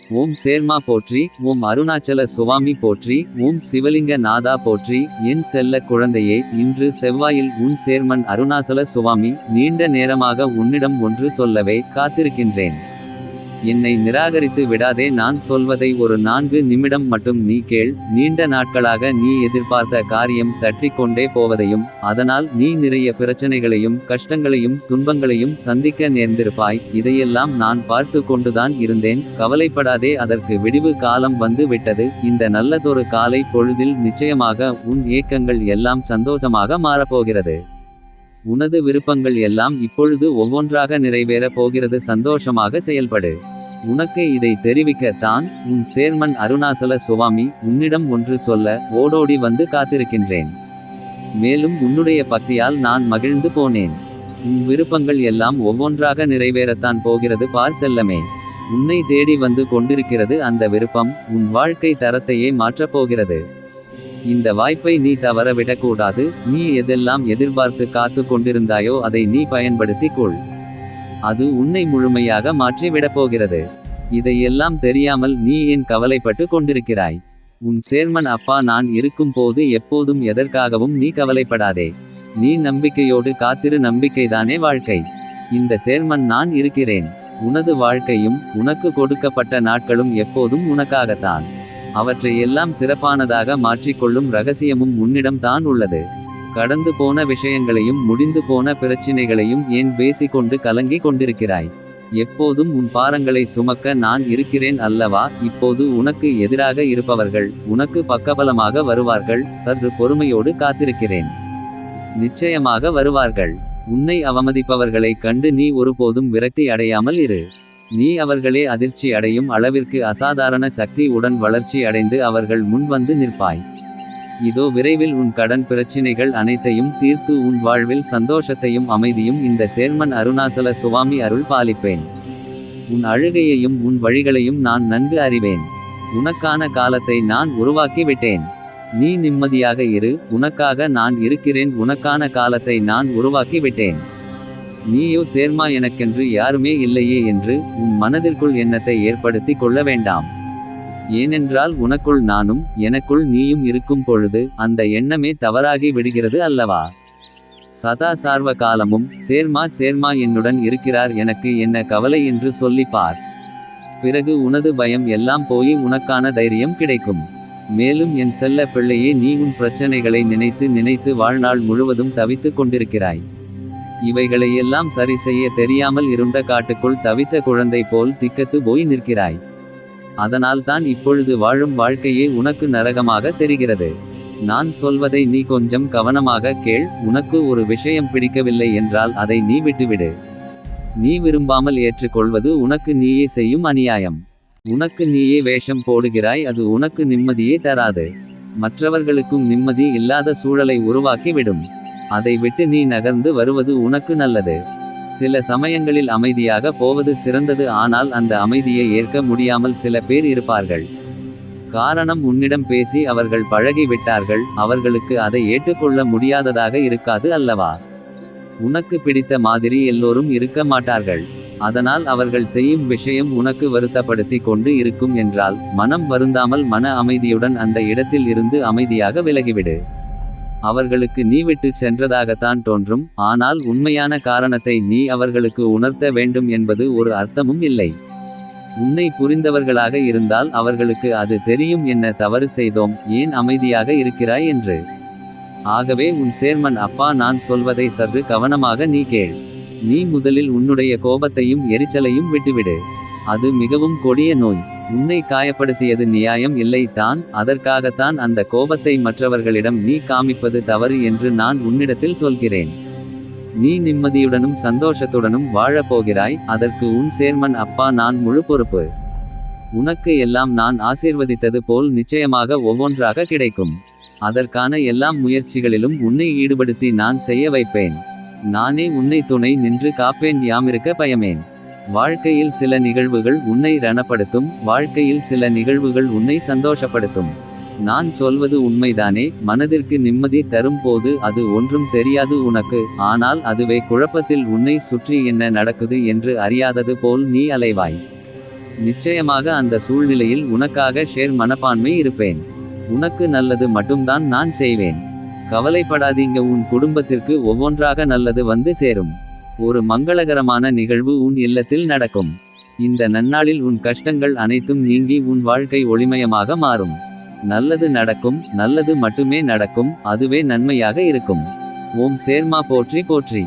ஓம் சேர்மா போற்றி ஓம் அருணாச்சல சுவாமி போற்றி ஓம் சிவலிங்க நாதா போற்றி என் செல்ல குழந்தையே இன்று செவ்வாயில் உன் சேர்மன் அருணாசல சுவாமி நீண்ட நேரமாக உன்னிடம் ஒன்று சொல்லவே காத்திருக்கின்றேன். என்னை நிராகரித்து விடாதே நான் சொல்வதை ஒரு நான்கு நிமிடம் மட்டும் நீ கேள். நீண்ட நாட்களாக நீ எதிர்பார்த்த காரியம் தட்டிக் கொண்டே போவதையும் அதனால் நீ நிறைய பிரச்சனைகளையும் கஷ்டங்களையும் துன்பங்களையும் சந்திக்க நேர்ந்திருப்பாய். இதையெல்லாம் நான் பார்த்து கொண்டுதான் இருந்தேன். கவலைப்படாதே அதற்கு விடிவு காலம் வந்து விட்டது. இந்த நல்லதொரு காலை பொழுதில் நிச்சயமாக உன் ஏக்கங்கள் எல்லாம் சந்தோஷமாக மாறப்போகிறது. உனது விருப்பங்கள் எல்லாம் இப்பொழுது ஒவ்வொன்றாக நிறைவேறப் போகிறது. சந்தோஷமாக செயல்படு. உனக்கு இதை தெரிவிக்கத்தான் உன் சேர்மன் அருணாசல சுவாமி உன்னிடம் ஒன்று சொல்ல ஓடோடி வந்து காத்திருக்கின்றேன். மேலும் உன்னுடைய பக்தியால் நான் மகிழ்ந்து போனேன். உன் விருப்பங்கள் எல்லாம் ஒவ்வொன்றாக நிறைவேறத்தான் போகிறது பார் செல்லமே. உன்னை தேடி வந்து கொண்டிருக்கிறது அந்த விருப்பம் உன் வாழ்க்கை தரத்தையே மாற்றப் போகிறது. இந்த வாய்ப்பை நீ தவற விடக்கூடாது நீ எதெல்லாம் எதிர்பார்த்து காத்து கொண்டிருந்தாயோ அதை நீ பயன்படுத்திக் கொள். அது உன்னை முழுமையாக மாற்றிவிடப் போகிறது. இதையெல்லாம் தெரியாமல் நீ ஏன் கவலைப்பட்டு கொண்டிருக்கிறாய்? உன் சேர்மன் அப்பா நான் இருக்கும் போது எப்போதும் எதற்காகவும் நீ கவலைப்படாதே. நீ நம்பிக்கையோடு காத்திரு நம்பிக்கைதானே வாழ்க்கை. இந்த சேர்மன் நான் இருக்கிறேன். உனது வாழ்க்கையும் உனக்கு கொடுக்கப்பட்ட நாட்களும் எப்போதும் உனக்காகத்தான். அவற்றை எல்லாம் சிறப்பானதாக மாற்றிக்கொள்ளும் ரகசியமும் உன்னிடம் தான் உள்ளது. கடந்து போன விஷயங்களையும் முடிந்து போன பிரச்சினைகளையும் ஏன் பேசிக்கொண்டு கலங்கி கொண்டிருக்கிறாய்? எப்போதும் உன் பாரங்களை சுமக்க நான் இருக்கிறேன் அல்லவா? இப்போது உனக்கு எதிராக இருப்பவர்கள் உனக்கு பக்கபலமாக வருவார்கள் சற்று பொறுமையோடு காத்திருக்கிறேன். நிச்சயமாக வருவார்கள். உன்னை அவமதிப்பவர்களை கண்டு நீ ஒருபோதும் விரக்தி அடையாமல் இரு. நீ அவர்களே அதிர்ச்சி அடையும் அளவிற்கு அசாதாரண சக்தி உடன் வளர்ச்சி அடைந்து அவர்கள் முன்வந்து நிற்பாய். இதோ விரைவில் உன் கடன் பிரச்சினைகள் அனைத்தையும் தீர்த்து உன் வாழ்வில் சந்தோஷத்தையும் அமைதியும் இந்த சேர்மன் அருணாசல சுவாமி அருள் பாலிப்பேன். உன் அழுகையையும் உன் வழிகளையும் நான் நன்கு அறிவேன். உனக்கான காலத்தை நான் உருவாக்கி விட்டேன் நீ நிம்மதியாக இரு உனக்காக நான் இருக்கிறேன் உனக்கான காலத்தை நான் உருவாக்கி விட்டேன் நீயோ சேர்மா எனக்கென்று யாருமே இல்லையே என்று உன் மனதிற்குள் எண்ணத்தை ஏற்படுத்தி கொள்ள வேண்டாம். ஏனென்றால் உனக்குள் நானும் எனக்குள் நீயும் இருக்கும் பொழுது அந்த எண்ணமே தவறாகி விடுகிறது அல்லவா? சதா சார்வ காலமும் சேர்மா சேர்மா என்னுடன் இருக்கிறார் எனக்கு என்ன கவலை என்று சொல்லிப்பார் பிறகு உனது பயம் எல்லாம் போய் உனக்கான தைரியம் கிடைக்கும். மேலும் என் செல்ல பிள்ளையே நீ உன் பிரச்சனைகளை நினைத்து நினைத்து வாழ்நாள் முழுவதும் தவித்துக் கொண்டிருக்கிறாய். இவைகளையெல்லாம் சரி செய்ய தெரியாமல் இருண்ட காட்டுக்குள் தவித்த குழந்தை போல் திக்கத்து போய் நிற்கிறாய். அதனால் தான் இப்பொழுது வாழும் வாழ்க்கையே உனக்கு நரகமாக தெரிகிறது. நான் சொல்வதை நீ கொஞ்சம் கவனமாக கேள் உனக்கு ஒரு விஷயம் பிடிக்கவில்லை என்றால் அதை நீ விட்டுவிடு. நீ விரும்பாமல் ஏற்றுக்கொள்வது உனக்கு நீயே செய்யும் அநியாயம். உனக்கு நீயே வேஷம் போடுகிறாய் அது உனக்கு நிம்மதியே தராது. மற்றவர்களுக்கும் நிம்மதி இல்லாத சூழலை உருவாக்கி விடும் அதை விட்டு நீ நகர்ந்து வருவது உனக்கு நல்லது. சில சமயங்களில் அமைதியாக போவது சிறந்தது ஆனால் அந்த அமைதியை ஏற்க முடியாமல் சில பேர் இருப்பார்கள். காரணம் உன்னிடம் பேசி அவர்கள் பழகி விட்டார்கள் அவர்களுக்கு அதை ஏற்றுக்கொள்ள முடியாததாக இருக்காது அல்லவா? உனக்கு பிடித்த மாதிரி எல்லோரும் இருக்க மாட்டார்கள். அதனால் அவர்கள் செய்யும் விஷயம் உனக்கு வருத்தப்படுத்தி கொண்டு இருக்கும் என்றால் மனம் வருந்தாமல் மன அமைதியுடன் அந்த இடத்தில் இருந்து அமைதியாக விலகிவிடு. அவர்களுக்கு நீ விட்டு சென்றதாகத்தான் தோன்றும். ஆனால் உண்மையான காரணத்தை நீ அவர்களுக்கு உணர்த்த வேண்டும் என்பது ஒரு அர்த்தமும் இல்லை. உன்னை புரிந்தவர்களாக இருந்தால் அவர்களுக்கு அது தெரியும் என்ன தவறு செய்தோம் ஏன் அமைதியாக இருக்கிறாய் என்று. ஆகவே உன் சேர்மன் அப்பா நான் சொல்வதை சற்று கவனமாக நீ கேள். நீ முதலில் உன்னுடைய கோபத்தையும் எரிச்சலையும் விட்டுவிடு. அது மிகவும் கொடிய நோய். உன்னை காயப்படுத்தியது நியாயம் இல்லை தான். அதற்காகத்தான் அந்த கோபத்தை மற்றவர்களிடம் நீ காமிப்பது தவறு என்று நான் உன்னிடத்தில் சொல்கிறேன். நீ நிம்மதியுடனும் சந்தோஷத்துடனும் வாழப் போகிறாய் அதற்கு உன் சேர்மன் அப்பா நான் முழு பொறுப்பு. உனக்கு எல்லாம் நான் ஆசீர்வதித்தது போல் நிச்சயமாக ஒவ்வொன்றாக கிடைக்கும். அதற்கான எல்லாம் முயற்சிகளிலும் உன்னை ஈடுபடுத்தி நான் செய்ய வைப்பேன். நானே உன்னை துணை நின்று காப்பேன் யாமிருக்க பயமேன். வாழ்க்கையில் சில நிகழ்வுகள் உன்னை ரணப்படுத்தும் வாழ்க்கையில் சில நிகழ்வுகள் உன்னை சந்தோஷப்படுத்தும். நான் சொல்வது உண்மைதானே மனதிற்கு நிம்மதி தரும் போது அது ஒன்றும் தெரியாது உனக்கு ஆனால் அதுவே குழப்பத்தில் உன்னை சுற்றி என்ன நடக்குது என்று அறியாதது போல் நீ அலைவாய். நிச்சயமாக அந்த சூழ்நிலையில் உனக்காக ஷேர் மனப்பான்மை இருப்பேன். உனக்கு நல்லது மட்டும்தான் நான் செய்வேன். கவலைப்படாதீங்க உன் குடும்பத்திற்கு ஒவ்வொன்றாக நல்லது வந்து சேரும். ஒரு மங்களகரமான நிகழ்வு உன் இல்லத்தில் நடக்கும். இந்த நன்னாளில் உன் கஷ்டங்கள் அனைத்தும் நீங்கி உன் வாழ்க்கை ஒளிமயமாக மாறும். நல்லது நடக்கும் நல்லது மட்டுமே நடக்கும் அதுவே நன்மையாக இருக்கும். ஓம் சேர்மா போற்றி போற்றி.